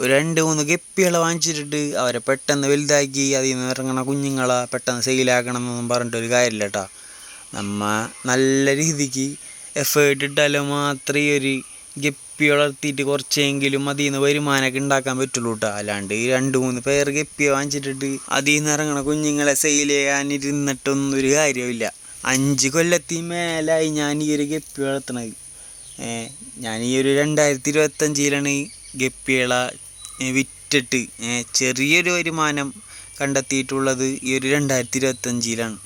ഒരു രണ്ട് മൂന്ന് ഗപ്പികളെ വാങ്ങിച്ചിട്ടിട്ട് അവരെ പെട്ടെന്ന് വലുതാക്കി അതിൽ നിന്ന് ഇറങ്ങണ കുഞ്ഞുങ്ങളെ പെട്ടെന്ന് സെയിലാക്കണം എന്നൊന്നും പറഞ്ഞിട്ടൊരു കാര്യമില്ല കേട്ടോ. നമ്മ നല്ല രീതിക്ക് എഫേർട്ട് ഇട്ടാലും മാത്രമേ ഒരു ഗപ്പി വളർത്തിയിട്ട് കുറച്ചെങ്കിലും അതിൽ നിന്ന് വരുമാനമൊക്കെ ഉണ്ടാക്കാൻ പറ്റുള്ളൂ കേട്ടോ. അല്ലാണ്ട് രണ്ട് മൂന്ന് പേർ ഗപ്പി വാങ്ങിച്ചിട്ടിട്ട് അതിൽ നിന്ന് ഇറങ്ങണ കുഞ്ഞുങ്ങളെ സെയിൽ ചെയ്യാനിരുന്നിട്ടൊന്നും ഒരു കാര്യമില്ല അഞ്ച് കൊല്ലത്തിൽ മേലായി ഞാൻ ഈ ഒരു ഗപ്പി വളർത്തണത്. ഞാൻ ഈ ഒരു രണ്ടായിരത്തി ഇരുപത്തഞ്ചിലാണ് ഗപ്പികളെ വിറ്റിട്ട് ചെറിയൊരു വരുമാനം കണ്ടെത്തിയിട്ടുള്ളത് ഈ ഒരു രണ്ടായിരത്തി ഇരുപത്തഞ്ചിലാണ്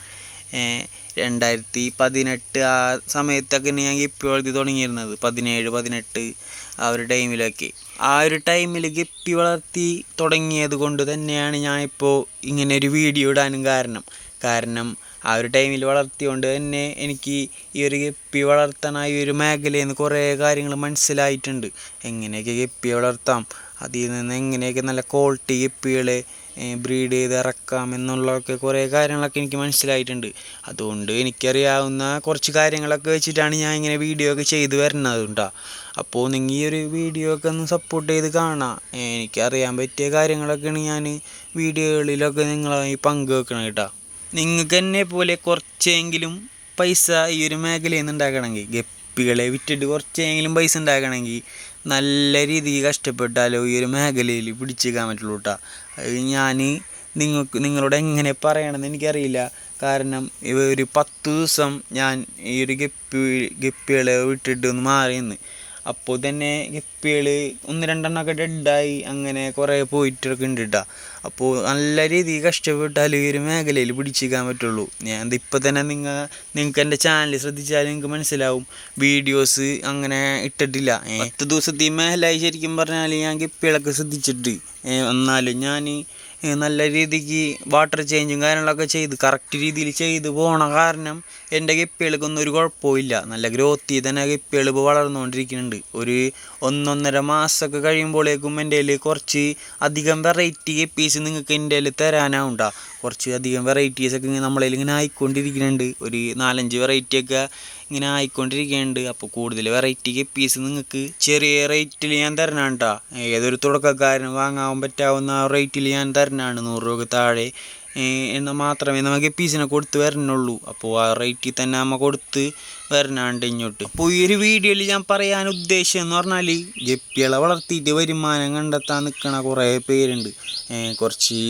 രണ്ടായിരത്തി പതിനെട്ട് ആ സമയത്തൊക്കെ ഞാൻ ഗപ്പി വളർത്തി തുടങ്ങിയിരുന്നത്. പതിനേഴ് പതിനെട്ട് ആ ഒരു ടൈമിലൊക്കെ. ആ ഒരു ടൈമിൽ ഗപ്പി വളർത്തി തുടങ്ങിയത് കൊണ്ട് തന്നെയാണ് ഞാനിപ്പോൾ ഇങ്ങനെ ഒരു വീഡിയോ ഇടാനും കാരണം. കാരണം ആ ഒരു ടൈമിൽ വളർത്തിയോണ്ട് തന്നെ എനിക്ക് ഈ ഒരു ഗപ്പി വളർത്താൻ ഈ ഒരു മേഖലയിൽ നിന്ന് കുറേ കാര്യങ്ങൾ മനസ്സിലായിട്ടുണ്ട്. എങ്ങനെയൊക്കെ കെപ്പി വളർത്താം? അതിൽ നിന്ന് എങ്ങനെയൊക്കെ നല്ല ക്വാളിറ്റി ഗപ്പികളെ ബ്രീഡ് ചെയ്ത് ഇറക്കാം എന്നുള്ളതൊക്കെ കുറേ കാര്യങ്ങളൊക്കെ എനിക്ക് മനസ്സിലായിട്ടുണ്ട്. അതുകൊണ്ട് എനിക്കറിയാവുന്ന കുറച്ച് കാര്യങ്ങളൊക്കെ വെച്ചിട്ടാണ് ഞാൻ ഇങ്ങനെ വീഡിയോ ഒക്കെ ചെയ്ത് വരുന്നത് കേട്ടോ അപ്പോൾ നിങ്ങൾ ഈ ഒരു വീഡിയോ ഒക്കെ ഒന്ന് സപ്പോർട്ട് ചെയ്ത് കാണാം. എനിക്കറിയാൻ പറ്റിയ കാര്യങ്ങളൊക്കെയാണ് ഞാൻ വീഡിയോകളിലൊക്കെ നിങ്ങളായി പങ്കുവെക്കണം കേട്ടോ നിങ്ങൾക്ക് എന്നെ പോലെ കുറച്ചെങ്കിലും പൈസ ഈ ഒരു മേഖലയിൽ നിന്ന് ഉണ്ടാക്കണമെങ്കിൽ ഗപ്പികളെ വിറ്റിട്ട് കുറച്ചെങ്കിലും പൈസ ഉണ്ടാക്കണമെങ്കിൽ നല്ല രീതിയിൽ കഷ്ടപ്പെട്ടാലോ ഈ ഒരു മേഖലയിൽ പിടിച്ചേക്കാൻ പറ്റുള്ളൂ കേട്ടോ അത് ഞാൻ നിങ്ങൾക്ക് നിങ്ങളോട് എങ്ങനെ പറയണമെന്ന് എനിക്കറിയില്ല. കാരണം ഒരു പത്ത് ദിവസം ഞാൻ ഈ ഒരു ഗപ്പി ഗപ്പികളെ വിട്ടിട്ട് ഒന്ന് മാറി നിന്ന് അപ്പോൾ തന്നെ ഗപ്പികൾ ഒന്ന് രണ്ടെണ്ണമൊക്കെ ഡെഡായി അങ്ങനെ കുറേ പോയിട്ടൊക്കെ ഉണ്ട് കേട്ടോ അപ്പോൾ നല്ല രീതിയിൽ കഷ്ടപ്പെട്ടാൽ ഈ ഒരു മേഖലയിൽ പിടിച്ചിരിക്കാൻ പറ്റുള്ളൂ. ഞാൻ ഇപ്പോൾ തന്നെ നിങ്ങൾ നിങ്ങൾക്ക് എന്റെ ചാനൽ ശ്രദ്ധിച്ചാൽ നിങ്ങൾക്ക് മനസ്സിലാവും. വീഡിയോസ് അങ്ങനെ ഇട്ടിട്ടില്ല. പത്ത് ദിവസത്തെ മേഖലയായി ശരിക്കും പറഞ്ഞാൽ ഞാൻ ഗപ്പികളൊക്കെ ശ്രദ്ധിച്ചിട്ട് എന്നാലും ഞാൻ നല്ല രീതിക്ക് വാട്ടർ ചേഞ്ചും കാര്യങ്ങളൊക്കെ ചെയ്ത് കറക്റ്റ് രീതിയിൽ ചെയ്ത് പോണ കാരണം എന്റെ ഗപ്പികൾക്കൊന്നും ഒരു കുഴപ്പമില്ല നല്ല ഗ്രോത്തിൽ തന്നെ ഗപ്പികൾ ഇപ്പോൾ വളർന്നുകൊണ്ടിരിക്കുന്നുണ്ട്. ഒരു ഒന്നൊന്നര മാസമൊക്കെ കഴിയുമ്പോഴേക്കും എന്റെ കുറച്ച് അധികം വെറൈറ്റി ഗപ്പീസ് നിങ്ങൾക്ക് എന്റെ തരാനാവുണ്ടാ കുറച്ച് അധികം വെറൈറ്റീസ് ഒക്കെ ഇങ്ങനെ നമ്മളതിൽ ഇങ്ങനെ ആയിക്കൊണ്ടിരിക്കുന്നുണ്ട്. ഒരു നാലഞ്ച് വെറൈറ്റി ഒക്കെ ഇങ്ങനെ ആയിക്കൊണ്ടിരിക്കുന്നുണ്ട്. അപ്പോൾ കൂടുതൽ വെറൈറ്റി പീസ് നിങ്ങൾക്ക് ചെറിയ റേറ്റിൽ ഞാൻ തരണം കേട്ടോ ഏതൊരു തുടക്കക്കാരന് വാങ്ങാൻ പറ്റാവുന്ന റേറ്റിൽ ഞാൻ തരണമാണ് നൂറ് രൂപ താഴെ എന്നാൽ മാത്രമേ നമുക്ക് പീസിനെ കൊടുത്ത് വരണുള്ളൂ. അപ്പോൾ ആ റേറ്റിൽ തന്നെ നമ്മൾ കൊടുത്ത് വരണാണ്ട് ഇങ്ങോട്ട്. അപ്പോൾ ഈ ഒരു വീഡിയോയിൽ ഞാൻ പറയാൻ ഉദ്ദേശം എന്ന് പറഞ്ഞാൽ ഗപ്പികളെ വളർത്തിയിട്ട് വരുമാനം കണ്ടെത്താൻ നിൽക്കണ കുറേ പേരുണ്ട്. കുറച്ച്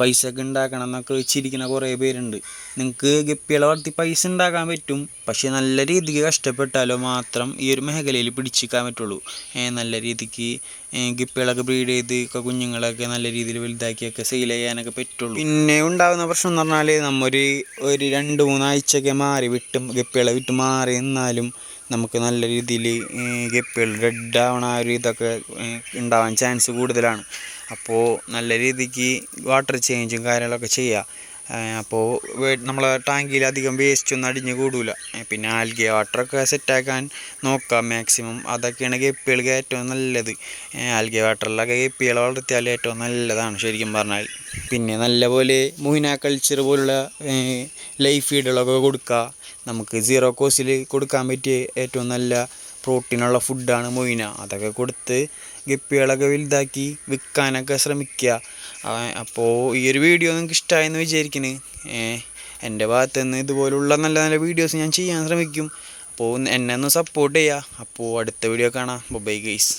പൈസ ഒക്കെ ഉണ്ടാക്കണം എന്നൊക്കെ വെച്ചിരിക്കുന്ന കുറേ പേരുണ്ട്. നിങ്ങൾക്ക് ഗപ്പികളെ വളർത്തി പൈസ ഉണ്ടാക്കാൻ പറ്റും. പക്ഷേ നല്ല രീതിക്ക് കഷ്ടപ്പെട്ടാലോ മാത്രം ഈ ഒരു മേഖലയിൽ പിടിച്ചിക്കാൻ പറ്റുള്ളൂ. നല്ല രീതിക്ക് ഗപ്പികളൊക്കെ ബ്രീഡ് ചെയ്ത് ഒക്കെ കുഞ്ഞുങ്ങളൊക്കെ നല്ല രീതിയിൽ വലുതാക്കിയൊക്കെ സെയിൽ ചെയ്യാനൊക്കെ പറ്റുള്ളൂ. പിന്നെ ഉണ്ടാകുന്ന പ്രശ്നം എന്ന് പറഞ്ഞാൽ നമ്മൊരു ഒരു രണ്ട് മൂന്നാഴ്ചയൊക്കെ മാറി വിട്ടും ഗപ്പികളെ വിട്ട് മാറി നിന്നാലും നമുക്ക് നല്ല രീതിയിൽ ഗപ്പികൾ റെഡ് ആവണ ഒരു ഇതൊക്കെ ഉണ്ടാവാൻ ചാൻസ് കൂടുതലാണ്. അപ്പോൾ നല്ല രീതിക്ക് വാട്ടർ ചേഞ്ചും കാര്യങ്ങളൊക്കെ ചെയ്യുക അപ്പോൾ നമ്മളെ ടാങ്കിൽ അധികം വേസ്റ്റ് ഒന്നും അടിഞ്ഞു കൂടൂല. ഏ, പിന്നെ ആൽഗിയ വാട്ടറൊക്കെ സെറ്റാക്കാൻ നോക്കാം മാക്സിമം അതൊക്കെയാണ് ഗപ്പികൾക്ക് ഏറ്റവും നല്ലത്. ആൽഗിയ വാട്ടറിലൊക്കെ ഗപ്പികളെ വളർത്തിയാൽ ഏറ്റവും നല്ലതാണ് ശരിക്കും പറഞ്ഞാൽ. പിന്നെ നല്ലപോലെ മുഹിന കൾച്ചർ പോലുള്ള ലൈഫ് ഫീഡുകളൊക്കെ കൊടുക്കുക നമുക്ക് സീറോ കോസ്റ്റിൽ കൊടുക്കാൻ പറ്റിയ ഏറ്റവും നല്ല പ്രോട്ടീനുള്ള ഫുഡാണ് മൊയ്ന. അതൊക്കെ കൊടുത്ത് ഗപ്പികളൊക്കെ വലുതാക്കി വിൽക്കാനൊക്കെ ശ്രമിക്കുക അപ്പോൾ ഈ ഒരു വീഡിയോ നിങ്ങൾക്ക് ഇഷ്ടമായെന്ന് വിചാരിക്കുന്നു എന്റെ ഭാഗത്ത് നിന്ന് ഇതുപോലുള്ള നല്ല നല്ല വീഡിയോസ് ഞാൻ ചെയ്യാൻ ശ്രമിക്കും. അപ്പോൾ എന്നെ ഒന്ന് സപ്പോർട്ട് ചെയ്യുക അപ്പോൾ അടുത്ത വീഡിയോ കാണാം. Bye guys